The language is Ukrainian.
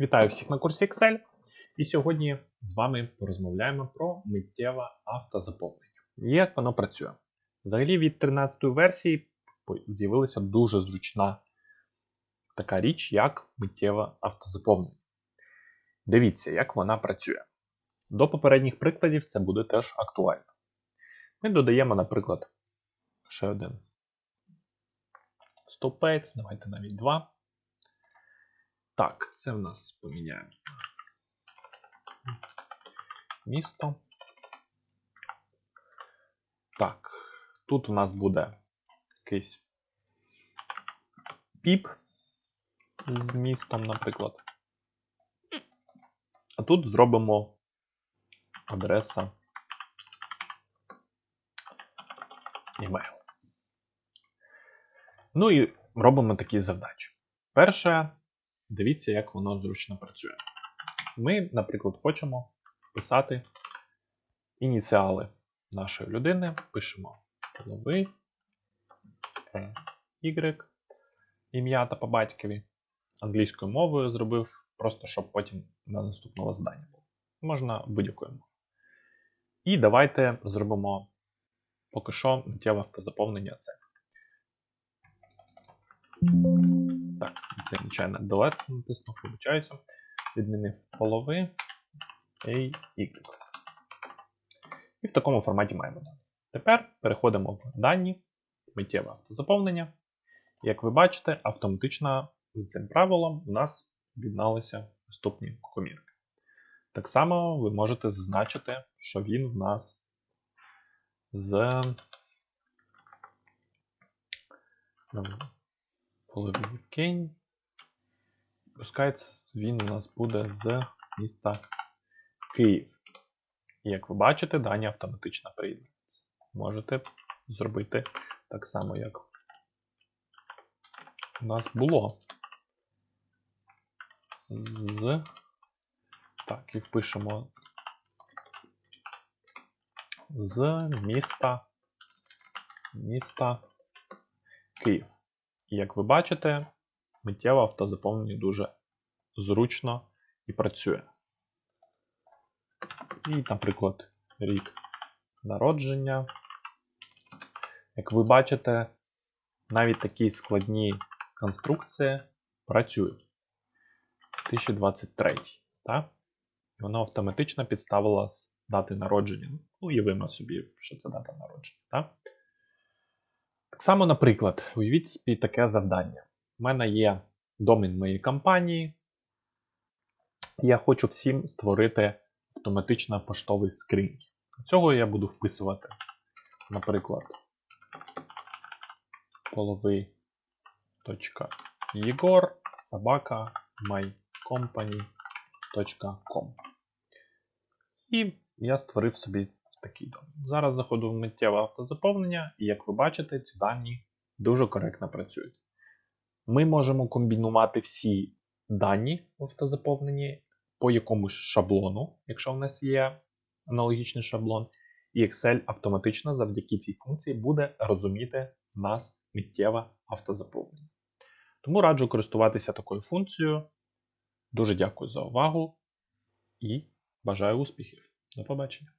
Вітаю всіх на курсі Excel. І сьогодні з вами порозмовляємо про миттєве автозаповнення. Як воно працює. Взагалі від 13 версії з'явилася дуже зручна така річ, як миттєве автозаповнення. Дивіться, як вона працює. До попередніх прикладів це буде теж актуально. Ми додаємо, наприклад, ще один стовпець, давайте навіть два. Так, це в нас поміняємо. Місто. Так, тут у нас буде якийсь піп з містом, наприклад. А тут зробимо адреса email. Ну і робимо такі завдачі. Перше, дивіться, як воно зручно працює. Ми, наприклад, хочемо вписати ініціали нашої людини. Пишемо половий, E, Y, ім'я та по батькові. Англійською мовою зробив, просто щоб потім на наступного здання було. Можна будь-якою мовою. І давайте зробимо поки що миттєве автозаповнення це. Так, це звичайно delete натиснув, вибачаюся. Відмінив полови A, Y. І в такому форматі маємо. Тепер переходимо в дані, миттєве автозаповнення. Як ви бачите, автоматично за цим правилом у нас об'єдналися наступні комірки. Так само ви можете зазначити, що він в нас з половиною Кейн. Пускається, він у нас буде з міста Київ. І як ви бачите, дані автоматично приєднуються. Можете зробити так само, як у нас було. З. Так, і впишемо з міста міста Київ. І як ви бачите, миттєво автозаповнення дуже зручно і працює. І, наприклад, рік народження. Як ви бачите, навіть такі складні конструкції працюють. 2023. Так? І воно автоматично підставило дати народження. Ну, уявимо собі, що це дата народження. Так? Так само, наприклад, уявіть собі таке завдання. У мене є домен моєї компанії. Я хочу всім створити автоматично поштовий скриньки. Цього я буду вписувати, наприклад, половий.єгор собака mycompany.com. І я створив собі такий домен. Зараз заходжу в миттєве автозаповнення, і як ви бачите, ці дані дуже коректно працюють. Ми можемо комбінувати всі дані в автозаповненні по якомусь шаблону, якщо в нас є аналогічний шаблон, і Excel автоматично завдяки цій функції буде розуміти в нас миттєве автозаповнення. Тому раджу користуватися такою функцією. Дуже дякую за увагу і бажаю успіхів! До побачення!